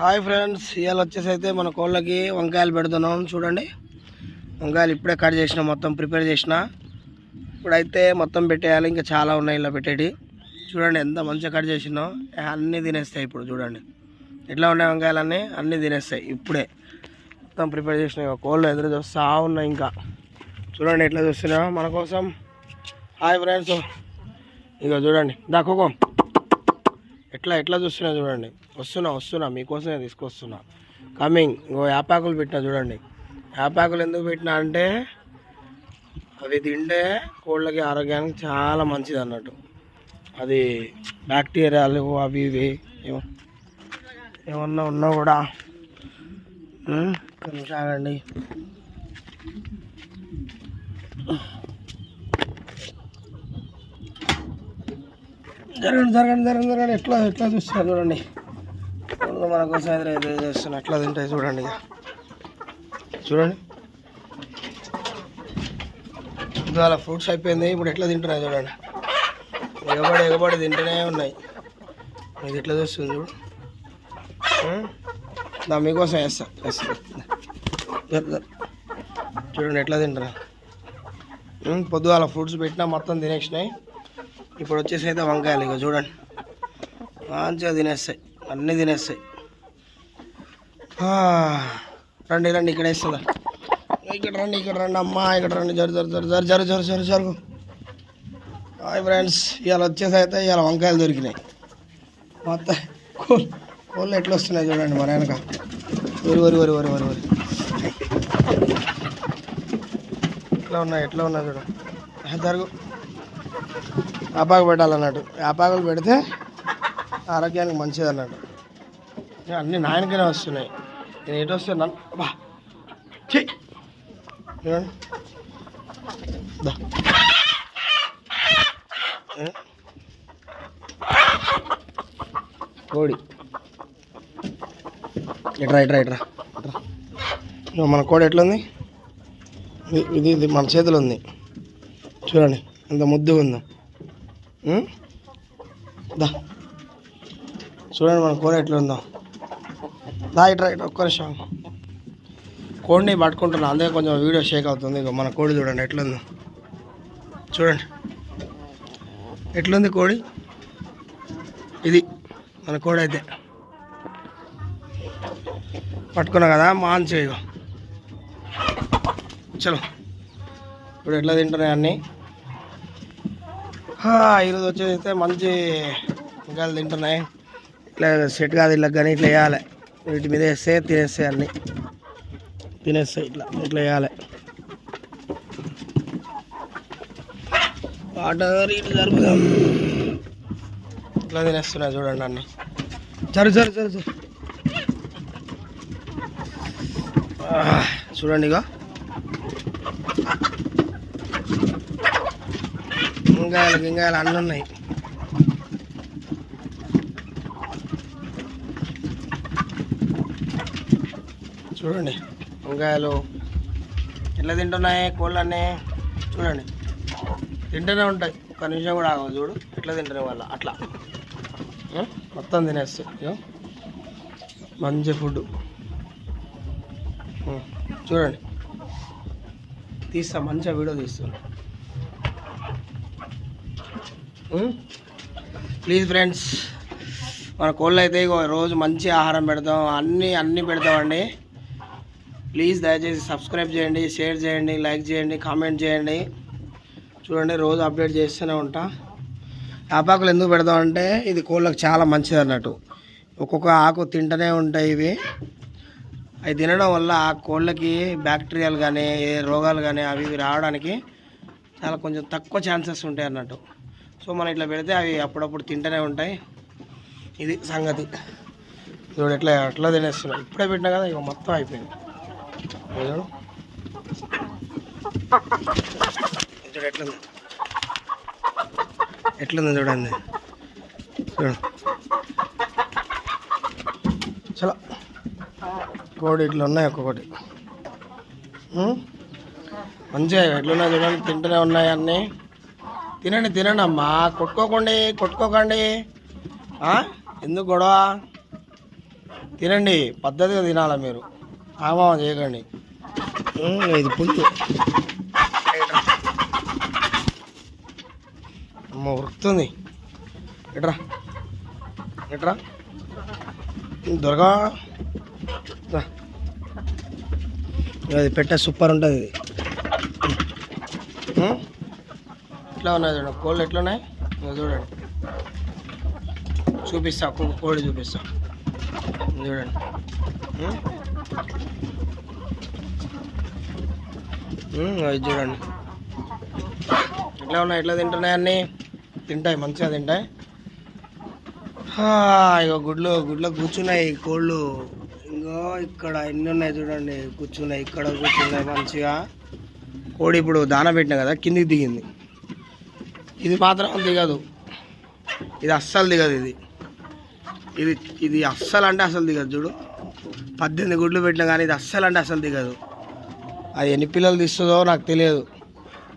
Hi friends ఇవాళ వచ్చేసి అయితే మన కోళ్ళకి వంకాయలు పెడుతున్నాం. చూడండి వంకాయలు ఇప్పుడే కట్ చేసిన మొత్తం ప్రిపేర్ చేసిన. ఇప్పుడైతే మొత్తం పెట్టేయాలి ఇంకా చాలా ఉన్నాయి ఇలా పెట్టేటి. చూడండి ఎంత మంచిగా కట్ చేసినాం. అన్నీ తినేస్తాయి ఇప్పుడు చూడండి. ఎట్లా ఉన్నాయి వంకాయలన్నీ? అన్నీ తినేస్తాయి ఇప్పుడే. మొత్తం ప్రిపేర్ చేసిన కోళ్ళు ఎదురు చూస్తా ఉన్నాయి ఇంకా. చూడండి ఎట్లా చూస్తున్నా మన కోసం. హాయ్ ఫ్రెండ్స్ ఇక చూడండి. దాకోకో ఎట్లా ఎట్లా చూస్తున్నా చూడండి. వస్తున్నా వస్తున్నా మీకోసమే తీసుకొస్తున్నా. కమింగ్ ఇంకో యాపాకులు పెట్టినా చూడండి. యాపాకులు ఎందుకు పెట్టినా అంటే అవి తింటే కోళ్ళకి ఆరోగ్యానికి చాలా మంచిది అన్నట్టు. అది బ్యాక్టీరియాలు అవి ఇవి ఏమో ఏమన్నా ఉన్నా కూడా ఉమ్, ఒక్క నిమిషం ఆగండి జరగండి జరగండి జరగండి జరగండి. ఎట్లా ఎట్లా చూస్తున్నా చూడండి. మన కోసం ఎదురు చేస్తున్నా ఎట్లా తింటాయి చూడండి ఇక. చూడండి. ఇవాళ ఫ్రూట్స్ అయిపోయింది ఇప్పుడు ఎట్లా తింటున్నాయి చూడండి. ఎగబడి ఎగబడి తింటూనే ఉన్నాయి. ఇది ఎట్లా చూస్తుంది చూడు. దా మీకోసం వేస్తా వేస్తా. చూడండి ఎట్లా తింటున్నా పొద్దుగాల ఫ్రూట్స్ పెట్టినా మొత్తం తినేసినాయి. ఇప్పుడు వచ్చేసి అయితే వంకాయలు ఇక చూడండి. మంచిగా తినేస్తాయి. అన్నీ తినేస్తాయి. రండి రండి ఇక్కడ వేస్తుందా? ఇక్కడ రండి ఇక్కడ రండి అమ్మా ఇక్కడ రండి. జరు జరు జరు జరు జరు జరు జరు జరుగు. హాయ్ ఫ్రెండ్స్ ఇవాళ వచ్చేసి అయితే ఇవాళ వంకాయలు దొరికినాయి. మొత్తం కోళ్ళు కోళ్ళు ఎట్లా వస్తున్నాయి చూడండి మన వెనక. వరి వరి వరి వరి వరి వరి. ఎట్లా ఉన్నాయి ఎట్లా ఉన్నాయి చూడండి జరుగు. యాపాకు పెట్టాలన్నట్టు యాపాకులు పెడితే ఆరోగ్యానికి మంచిది అన్నట్టు ఇక అన్నీ నాయనకనే వస్తున్నాయి. నేను ఎటు వస్తే నన్ను బా? కోడి. ఇట్రా ఇట్రా ఇట్రా ఇట్రా ఇగో మన కోడి ఎట్లుంది? ఇది ఇది ఇది మన చేతిలో ఉంది. చూడండి ఎంత ముద్దుగా ఉందో? దా. చూడండి మన కూర ఎట్లా ఉందో దా ఇట్రా ఇట్రా ఒక్క నిమిషం. కోడిని పట్టుకుంటున్నా అందుకే కొంచెం వీడియో షేక్ అవుతుంది. మన కోడి చూడండి ఎట్లుందో. చూడండి. ఎట్లుంది కోడి? ఇది మన కోడి అయితే. పట్టుకున్నా కదా మంచిగా ఇగో. చలో. ఇప్పుడు ఎట్లా తింటున్నాయి అన్నీ? ఈరోజు వచ్చేసి అయితే మంచి ఇంకా తింటున్నాయి. ఇట్లా సెట్ కాదు ఇట్లా కానీ ఇట్లా వేయాలి. వీటి మీద వేస్తే తినేస్తాయి అన్నీ. తినేస్తాయి ఇట్లా ఇట్లా వేయాలి. వాటర్ ఇటు జరుపుదాం ఇట్లా తినేస్తున్నాయి చూడండి అన్ని. జరు జరు జరు సరే చూడండి ఇక వంకాయలు గింగాయలు అన్నీ ఉన్నాయి. చూడండి వంకాయలు ఎట్లా తింటున్నాయి కోళ్ళన్నీ చూడండి. తింటూనే ఉంటాయి. ఒక్క నిమిషం కూడా ఆగవు చూడు. ఎట్లా తింటున్నాయి వాళ్ళ అట్లా. మొత్తం తినేస్తాయి మంచి ఫుడ్ చూడండి. తీస్తా మంచిగా వీడియో తీస్తాను ప్లీజ్ ఫ్రెండ్స్ మన కోళ్ళు అయితే రోజు మంచి ఆహారం పెడతాం. అన్నీ అన్నీ పెడతామండి. ప్లీజ్ దయచేసి సబ్స్క్రైబ్ చేయండి షేర్ చేయండి లైక్ చేయండి కామెంట్ చేయండి. చూడండి రోజు అప్డేట్ చేస్తూనే ఉంటా. ఆపాకులు ఎందుకు పెడతామంటే ఇది కోళ్ళకు చాలా మంచిది అన్నట్టు. ఒక్కొక్క ఆకు తింటూనే ఉంటాయి ఇవి. అవి తినడం వల్ల ఆ కోళ్ళకి బ్యాక్టీరియాలు కానీ ఏ రోగాలు కానీ అవి ఇవి రావడానికి చాలా కొంచెం తక్కువ ఛాన్సెస్ ఉంటాయి అన్నట్టు. సో మనం ఇట్లా పెడితే అవి అప్పుడప్పుడు తింటూనే ఉంటాయి. ఇది సంగతి. చూడు ఎట్లా ఎట్లా తినేస్తున్నాం. ఇప్పుడే పెట్టినా కదా ఇక మొత్తం అయిపోయింది. చూడు. చూడు ఎట్లుంది? ఎట్లుంది చూడండి. చూడు. చలో. కోడి ఇట్లా ఉన్నాయి ఒక్కొక్కటి. మంచిగా ఎట్లున్నాయి చూడండి తింటూనే ఉన్నాయి అన్నీ. తినండి తినండి అమ్మా. కొట్టుకోకండి కొట్టుకోకండి? ఎందుకు గొడవ? తినండి పద్ధతిగా తినాలా మీరు? ఆమా చేయకండి. ఇది పుల్లు అమ్మ ఉరుకుతుంది. ఎట్రా? ఎట్రా? దొరగా. అది పెట్టే సూపర్ ఉంటుంది ఇది. ఎట్లా ఉన్నాయి చూడండి కోళ్ళు ఎట్లున్నాయి? చూడండి. చూపిస్తా ఒక్కొక్క కోడి చూపిస్తా. చూడండి. అది చూడండి. ఎట్లా ఉన్నాయి? ఎట్లా తింటున్నాయి అన్నీ? తింటాయి మంచిగా తింటాయి. హా, గుడ్లు గుడ్లో కూర్చున్నాయి కోళ్ళు. ఇంకో ఇక్కడ ఎన్ని ఉన్నాయి చూడండి? కూర్చున్నాయి ఇక్కడ కూర్చున్నాయి మంచిగా. కోడి ఇప్పుడు దాన పెట్టినా కదా కిందికి దిగింది. ఇది మాత్రం దిగదు. ఇది అస్సలు దిగదు ఇది. ఇది ఇది అస్సలు అంటే అసలు దిగదు చూడు. పద్దెనిమిది గుడ్లు పెట్టినా కానీ ఇది అస్సలు అంటే అసలు దిగదు. అది ఎన్ని పిల్లలు తీస్తుందో నాకు తెలియదు.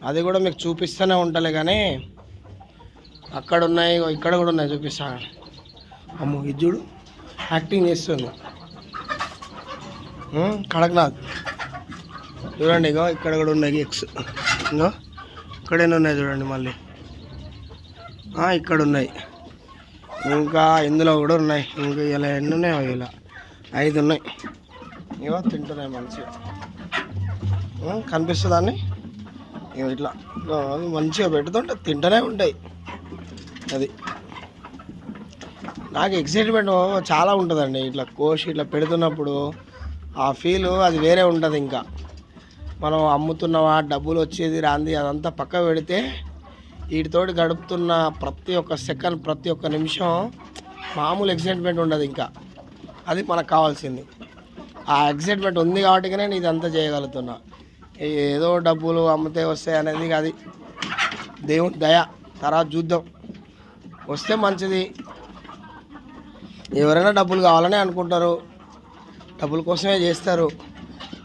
అది కూడా మీకు చూపిస్తూనే ఉంటలే కానీ అక్కడ ఉన్నాయి ఇగో ఇక్కడ కూడా ఉన్నాయి చూపిస్తాను అమ్మో ఇది చూడు. యాక్టింగ్ చేస్తుంది. కడక్నాథ్. చూడండి ఇగో ఇక్కడ కూడా ఉన్నాయి ఎగ్స్. ఇంకో ఇక్కడైనా ఉన్నాయి చూడండి మళ్ళీ. ఇక్కడ ఉన్నాయి ఇంకా ఇందులో కూడా ఉన్నాయి. ఇంకా ఇలా ఎన్ని ఉన్నాయో ఇలా. ఐదు ఉన్నాయి. ఇవో తింటున్నాయి మంచిగా. ఉమ్, కనిపిస్తుందా ఇట్లా. మంచిగా పెడుతుంటే తింటూనే ఉంటాయి. అది. నాకు ఎక్సైట్మెంట్ చాలా ఉంటుందండి. ఇట్లా కోసి ఇట్లా పెడుతున్నప్పుడు ఆ ఫీల్ అది వేరే ఉంటుంది ఇంకా. మనం అమ్ముతున్నవా డబ్బులు వచ్చేది రాంది అదంతా పక్క పెడితే వీటితోటి గడుపుతున్న ప్రతి ఒక్క సెకండ్ ప్రతి ఒక్క నిమిషం మామూలు ఎక్సైట్మెంట్ ఉండదు ఇంకా. అది మనకు కావాల్సింది. ఆ ఎక్సైట్మెంట్ ఉంది కాబట్టి నేను ఇదంతా చేయగలుగుతున్నా. ఏదో డబ్బులు అమ్మితే వస్తాయి అనేది అది దేవుని దయ. తర్వాత చూద్దాం. వస్తే మంచిది. ఎవరైనా డబ్బులు కావాలని అనుకుంటారు. డబ్బుల కోసమే చేస్తారు.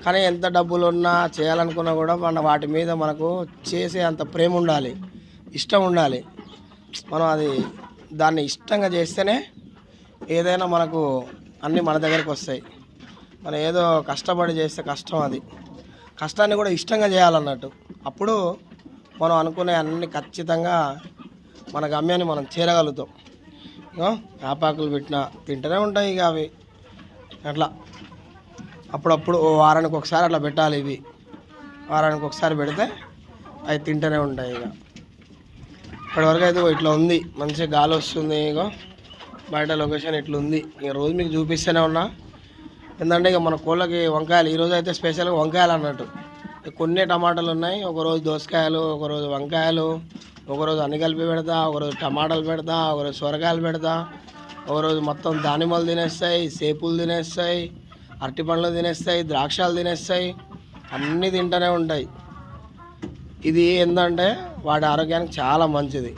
కానీ ఎంత డబ్బులు ఉన్నా చేయాలనుకున్నా కూడా మన వాటి మీద మనకు చేసే అంత ప్రేమ ఉండాలి. ఇష్టం ఉండాలి. మనం అది దాన్ని ఇష్టంగా చేస్తేనే ఏదైనా మనకు అన్నీ మన దగ్గరికి వస్తాయి. మనం ఏదో కష్టపడి చేస్తే కష్టం అది. కష్టాన్ని కూడా ఇష్టంగా చేయాలన్నట్టు. అప్పుడు మనం అనుకునే అన్ని ఖచ్చితంగా మన గమ్యాన్ని మనం చేరగలుగుతాం. ఇగో ఆపాకులు పెట్టినా తింటూనే ఉంటాయి ఇక అవి. అట్లా. అప్పుడప్పుడు ఓ వారానికి ఒకసారి అట్లా పెట్టాలి ఇవి. వారానికి ఒకసారి పెడితే అవి తింటూనే ఉంటాయి ఇక ఇప్పటివరకు అయితే ఇట్లా ఉంది. మంచిగా గాలి వస్తుంది ఇగో. బయట లొకేషన్ ఇట్లా ఉంది ఇక రోజు మీకు చూపిస్తూనే ఉన్నా. ఎందుకంటే ఇక మన కోళ్ళకి వంకాయలు ఈరోజు అయితే స్పెషల్గా వంకాయలు అన్నట్టు. కొన్ని టమాటాలు ఉన్నాయి. ఒకరోజు దోసకాయలు ఒకరోజు వంకాయలు ఒకరోజు అన్ని కలిపి పెడతా ఒకరోజు టమాటాలు పెడతా ఒకరోజు సొరకాయలు పెడతా ఒకరోజు మొత్తం దానిమ్మలు తినేస్తాయి సేపులు తినేస్తాయి అరటి పండ్లు తినేస్తాయి ద్రాక్షాలు తినేస్తాయి అన్నీ తింటూనే ఉంటాయి. ఇది ఏంటంటే వాటి ఆరోగ్యానికి చాలా మంచిది.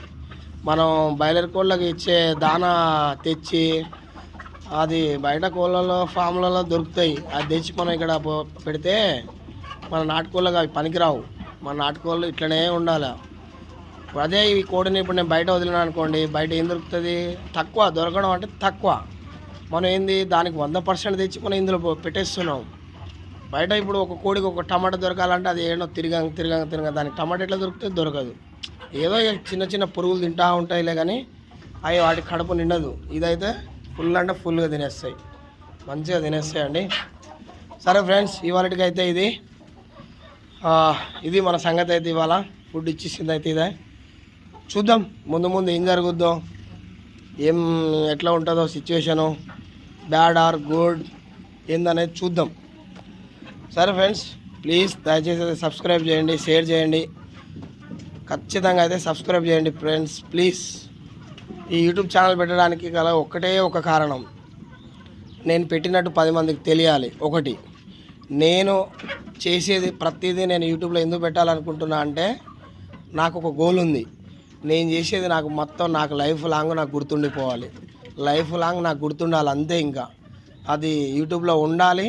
మనం బయలర్ కోళ్ళకి ఇచ్చే దానా తెచ్చి అది బయట కోళ్ళలో ఫామ్లలో దొరుకుతాయి. అది తెచ్చి మనం ఇక్కడ పెడితే మన నాటుకోళ్ళకి అవి పనికిరావు. మన నాటుకోళ్ళు ఇట్లనే ఉండాలి. అదే ఈ కోడిని ఇప్పుడు నేను బయట వదిలినా అనుకోండి బయట ఏం దొరుకుతుంది? తక్కువ దొరకడం అంటే తక్కువ. మనం ఏంది దానికి వంద పర్సెంట్ తెచ్చి మనం ఇందులో పెట్టేస్తున్నాం. బయట ఇప్పుడు ఒక కోడికి ఒక టమాటా దొరకాలంటే అది ఏడో తిరగా తిరగా తిరగా. దానికి టమాటా ఎట్లా దొరికితే దొరకదు. ఏదో చిన్న చిన్న పురుగులు తింటా ఉంటాయిలే కానీ అవి వాటి కడుపు నిండదు. ఇదైతే ఫుల్ అంటే ఫుల్గా తినేస్తాయి. మంచిగా తినేస్తాయండి. సరే ఫ్రెండ్స్ ఇవాళకి అయితే ఇది ఇది మన సంగతి అయితే ఇవాళ. ఫుడ్ ఇచ్చేసింది అయితే ఇదే. చూద్దాం ముందు ముందు ఏం జరుగుద్దో ఏం ఎట్లా ఉంటుందో సిచ్యువేషను బ్యాడ్ ఆర్ గుడ్ ఏందనేది చూద్దాం. సరే ఫ్రెండ్స్ ప్లీజ్ దయచేసి సబ్స్క్రైబ్ చేయండి షేర్ చేయండి. ఖచ్చితంగా అయితే సబ్స్క్రైబ్ చేయండి ఫ్రెండ్స్ ప్లీజ్. ఈ యూట్యూబ్ ఛానల్ పెట్టడానికి గల ఒకటే ఒక కారణం. నేను పెట్టినట్టు పది మందికి తెలియాలి. ఒకటి నేను చేసేది ప్రతిదీ నేను యూట్యూబ్లో ఎందుకు పెట్టాలనుకుంటున్నా అంటే నాకు ఒక గోల్ ఉంది. నేను చేసేది నాకు మొత్తం నాకు లైఫ్ లాంగ్ నాకు గుర్తుండిపోవాలి. లైఫ్ లాంగ్ నాకు గుర్తుండాలి అంతే ఇంకా. అది యూట్యూబ్లో ఉండాలి.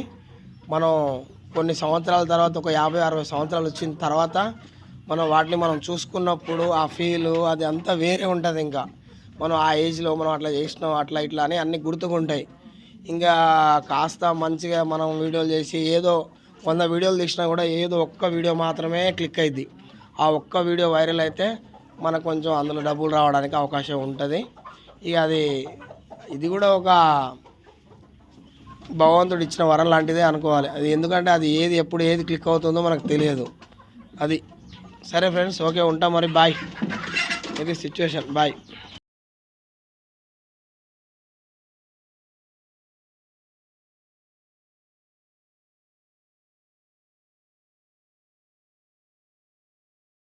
మనం కొన్ని సంవత్సరాల తర్వాత ఒక యాభై అరవై సంవత్సరాలు వచ్చిన తర్వాత మనం వాటిని మనం చూసుకున్నప్పుడు ఆ ఫీలు అది అంతా వేరే ఉంటుంది ఇంకా. మనం ఆ ఏజ్లో మనం అట్లా చేసినాం అట్లా ఇట్లా అని అన్నీ గుర్తుకుంటాయి. ఇంకా కాస్త మంచిగా మనం వీడియోలు చేసి ఏదో వంద వీడియోలు తీసినా కూడా ఏదో ఒక్క వీడియో మాత్రమే క్లిక్ అయింది ఆ ఒక్క వీడియో వైరల్ అయితే మనకు కొంచెం అందులో డబ్బులు రావడానికి అవకాశం ఉంటుంది. ఇక అది ఇది కూడా ఒక భగవంతుడు ఇచ్చిన వరం లాంటిదే అనుకోవాలి. అది ఎందుకంటే అది ఏది ఎప్పుడు ఏది క్లిక్ అవుతుందో మనకు తెలియదు. అది. సరే ఫ్రెండ్స్ ఓకే ఉంటాం మరి బాయ్ ఇది సిచ్యువేషన్ బాయ్